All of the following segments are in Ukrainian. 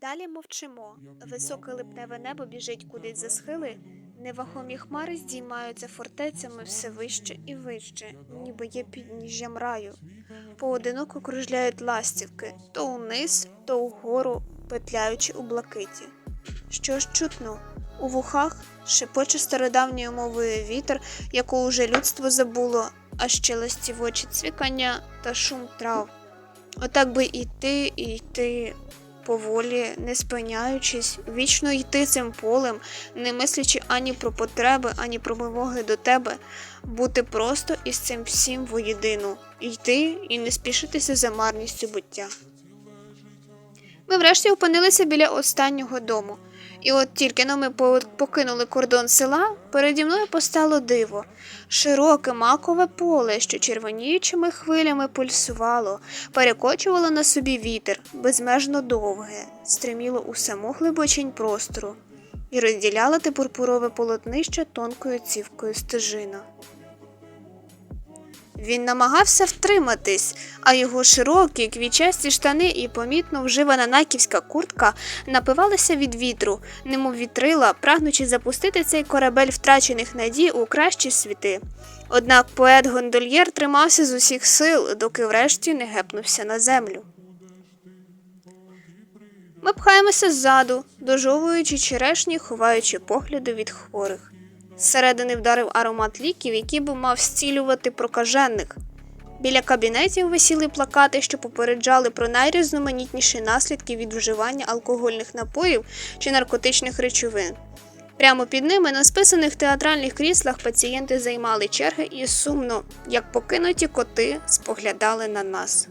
Далі мовчимо. Високе липневе небо біжить кудись за схили. Невагомі хмари здіймаються фортецями все вище і вище, ніби є підніжжям раю. Поодиноко кружляють ластівки то униз, то вгору, петляючи у блакиті. Що ж чутно? У вухах шепоче стародавньою мовою вітер, яку уже людство забуло, а ще ластівочі цвікання та шум трав. Отак би йти і йти поволі, не спиняючись, вічно йти цим полем, не мислячи ані про потреби, ані про вимоги до тебе, бути просто із цим всім воєдину, йти і не спішитися за марністю буття. Ми врешті опинилися біля останнього дому. І от тільки но ми покинули кордон села, переді мною постало диво. Широке макове поле, що червоніючими хвилями пульсувало, перекочувало на собі вітер, безмежно довге, стриміло у саму глибочінь простору і розділяло те пурпурове полотнище тонкою цівкою стежина. Він намагався втриматись, а його широкі квічасті штани і помітно вживана наківська куртка напивалися від вітру, немов вітрила, прагнучи запустити цей корабель втрачених надій у кращі світи. Однак поет гондольєр тримався з усіх сил, доки врешті не гепнувся на землю. Ми пхаємося ззаду, дожовуючи черешні, ховаючи погляди від хворих. Зсередини вдарив аромат ліків, який би мав зцілювати прокажених. Біля кабінетів висіли плакати, що попереджали про найрізноманітніші наслідки від вживання алкогольних напоїв чи наркотичних речовин. Прямо під ними на списаних театральних кріслах пацієнти займали черги і сумно, як покинуті коти, споглядали на нас.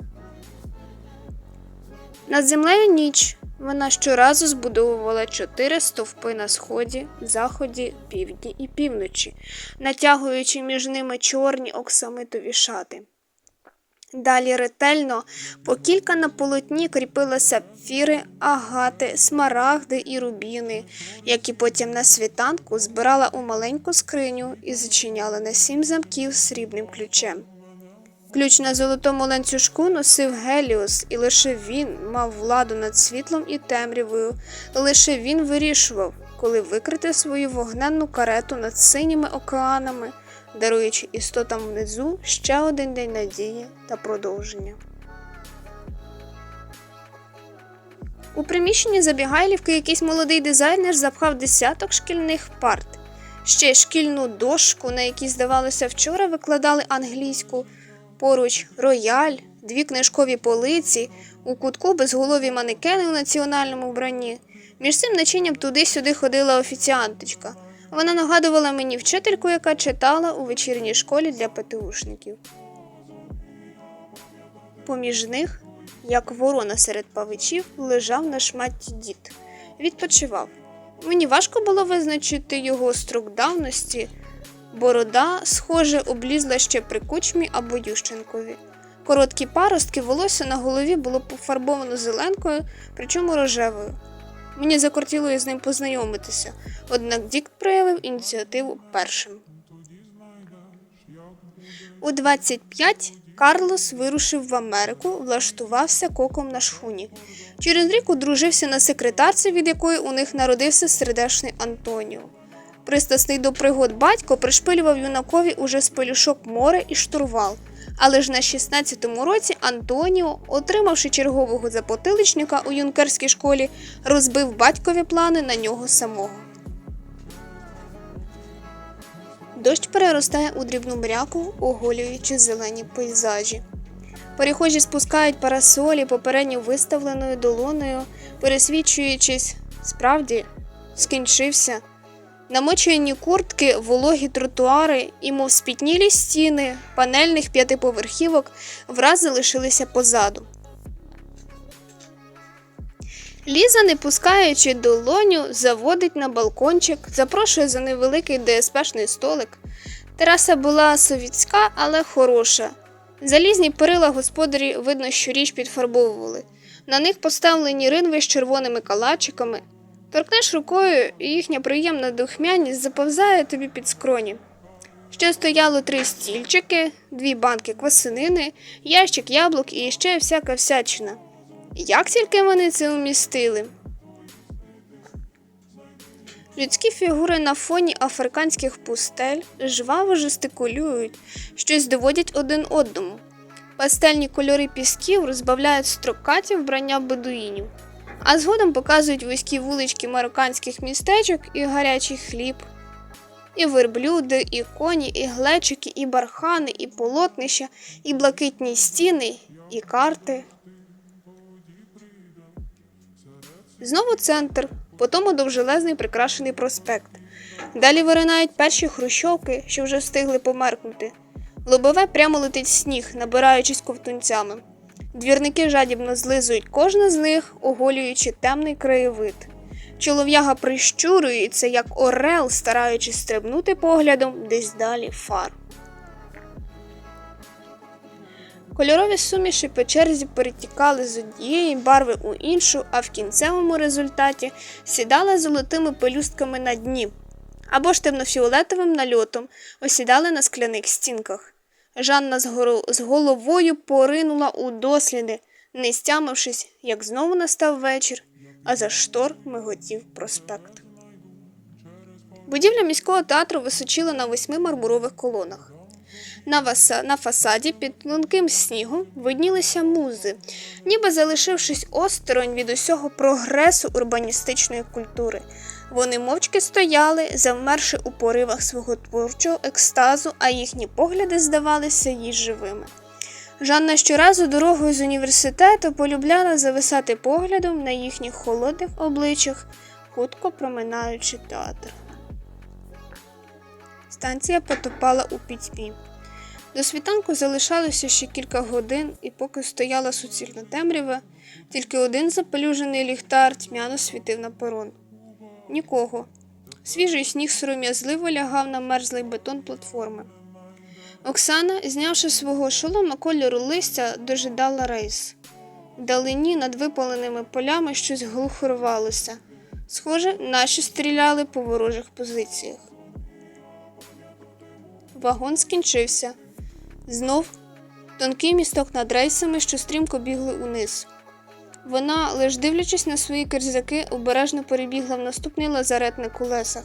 Над землею ніч. Вона щоразу збудовувала чотири стовпи на сході, заході, півдні і півночі, натягуючи між ними чорні оксамитові шати. Далі ретельно по кілька на полотні кріпили сапфіри, агати, смарагди і рубіни, які потім на світанку збирала у маленьку скриню і зачиняла на сім замків срібним ключем. Ключ на золотому ланцюжку носив Геліос, і лише він мав владу над світлом і темрявою. Лише він вирішував, коли викрити свою вогненну карету над синіми океанами, даруючи істотам внизу ще один день надії та продовження. У приміщенні забігайлівки якийсь молодий дизайнер запхав десяток шкільних парт, ще шкільну дошку, на якій, здавалося, вчора викладали англійську. Поруч рояль, дві книжкові полиці, у кутку безголові манекени у національному вбранні. Між цим начинням туди-сюди ходила офіціанточка. Вона нагадувала мені вчительку, яка читала у вечірній школі для ПТУшників. Поміж них, як ворона серед павичів, лежав на шматті дід. Відпочивав. Мені важко було визначити його строк давності. Борода, схоже, облізла ще при кучмі або Ющенкові. Короткі паростки волосся на голові було пофарбовано зеленкою, причому рожевою. Мені закортіло із ним познайомитися, однак Дік проявив ініціативу першим. У 25 Карлос вирушив в Америку, влаштувався коком на шхуні. Через рік одружився на секретарці, від якої у них народився сердешний Антоніо. Пристасний до пригод батько пришпилював юнакові уже з пелюшок море і штурвал. Але ж на 16-му році Антоніо, отримавши чергового запотиличника у юнкерській школі, розбив батькові плани на нього самого. Дощ переростає у дрібну мряку, оголюючи зелені пейзажі. Перехожі спускають парасолі попередньо виставленою долоною, пересвідчуючись, справді скінчився. Намочені куртки, вологі тротуари і, мов спітнілі стіни панельних п'ятиповерхівок враз залишилися позаду. Ліза, не пускаючи долоню, заводить на балкончик, запрошує за невеликий ДСПшний столик. Тераса була совітська, але хороша. Залізні перила господарі, видно, що річ підфарбовували. На них поставлені ринви з червоними калачиками. Торкнеш рукою, і їхня приємна духмяність заповзає тобі під скроні. Ще стояло три стільчики, дві банки квасинини, ящик яблук і ще всяка всячина. Як тільки вони це умістили? Людські фігури на фоні африканських пустель жваво жестикулюють, щось доводять один одному. Пастельні кольори пісків розбавляють строкаті вбрання бедуїнів, а згодом показують вузькі вулички марокканських містечок і гарячий хліб, і верблюди, і коні, і глечики, і бархани, і полотнища, і блакитні стіни, і карти. Знову центр, потім довжелезний прикрашений проспект. Далі виринають перші хрущовки, що вже встигли померкнути. Лобове прямо летить сніг, набираючись ковтунцями. Двірники жадібно злизують кожне з них, оголюючи темний краєвид. Чолов'яга прищурюється, як орел, стараючись стрибнути поглядом десь далі фар. Кольорові суміші по черзі перетікали з однієї барви у іншу, а в кінцевому результаті сідали золотими пелюстками на дні або ж темнофіолетовим нальотом осідали на скляних стінках. Жанна з, головою поринула у досліди, не стямившись, як знову настав вечір, а за штор миготів проспект. Будівля міського театру височила на восьми мармурових колонах. На, фасаді під тонким снігом виднілися музи, ніби залишившись осторонь від усього прогресу урбаністичної культури. Вони мовчки стояли, завмерши у поривах свого творчого екстазу, а їхні погляди здавалися їй живими. Жанна щоразу дорогою з університету полюбляла зависати поглядом на їхніх холодних обличчях, хутко проминаючи театр. Станція потопала у пітьмі. До світанку залишалося ще кілька годин, і поки стояла суцільна темрява, тільки один запелюжений ліхтар тьмяно світив на перон. Нікого. Свіжий сніг сором'язливо лягав на мерзлий бетон платформи. Оксана, знявши свого шолома кольору листя, дожидала рейс. Вдалині над випаленими полями щось глухо рвалося. Схоже, наші стріляли по ворожих позиціях. Вагон скінчився. Знов тонкий місток над рейсами, що стрімко бігли униз. Вона, лиш дивлячись на свої керзяки, обережно перебігла в наступний лазарет на колесах.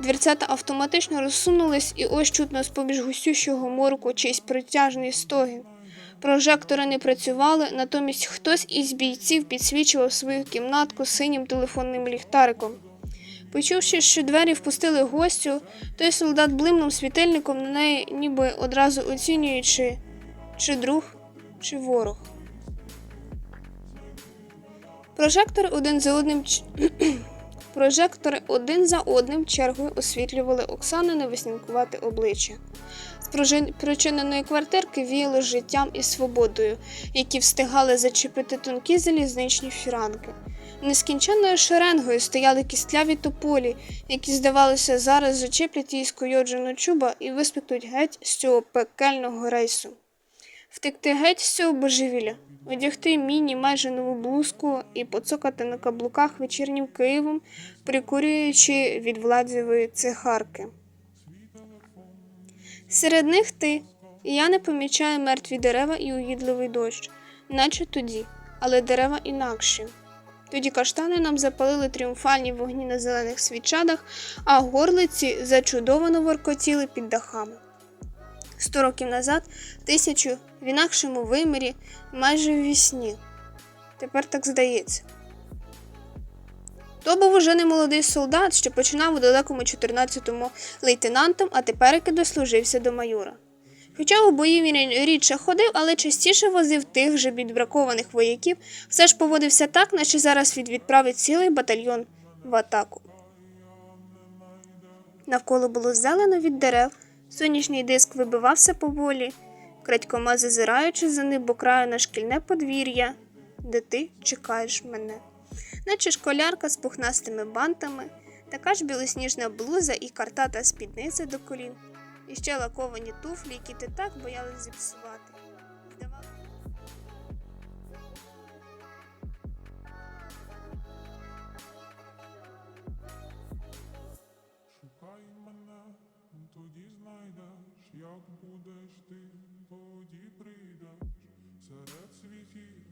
Двірцята автоматично розсунулись, і ось чутно з-поміж густющого морку чийсь протяжний стогін. Прожектори не працювали, натомість хтось із бійців підсвічував свою кімнатку синім телефонним ліхтариком. Почувши, що двері впустили гостю, той солдат блимнув світильником на неї, ніби одразу оцінюючи, чи друг, чи ворог. Прожектори один за одним Прожектори один за одним чергою освітлювали Оксанине веснянкувате обличчя. З причиненої квартирки віяло життям і свободою, які встигали зачепити тонкі залізничні фіранки. Нескінченною шеренгою стояли кістляві тополі, які, здавалося, зараз зачеплять її скуйоджену чуба і виспектуть геть з цього пекельного рейсу. Втекти геть з цього божевілля, одягти міні майже нову блузку і поцокати на каблуках вечірнім Києвом, прикурюючи від владзєвої цигарки. Серед них ти, і я не помічаю мертві дерева і угідливий дощ, наче тоді, але дерева інакші. Тоді каштани нам запалили тріумфальні вогні на зелених свічадах, а горлиці зачудовано воркотіли під дахами. Сто років назад, тисячу в інакшому вимірі, майже в вісні. Тепер так здається. То був уже не молодий солдат, що починав у далекому 14-му лейтенантом, а тепер і дослужився до майора. Хоча у бої він рідше ходив, але частіше возив тих же підбракованих вояків, все ж поводився так, наче зараз він відправить цілий батальйон в атаку. Навколо було зелено від дерев, сонячний диск вибивався поволі, крадькома зазираючи за ним по краю на шкільне подвір'я, де ти чекаєш мене. Наче школярка з пухнастими бантами, така ж білосніжна блуза і картата спідниця до колін, і ще лаковані туфлі, які ти так боялась зіпсувати. Шукай мене, тоді знайдеш, як будеш ти, тоді прийдеш серед світів.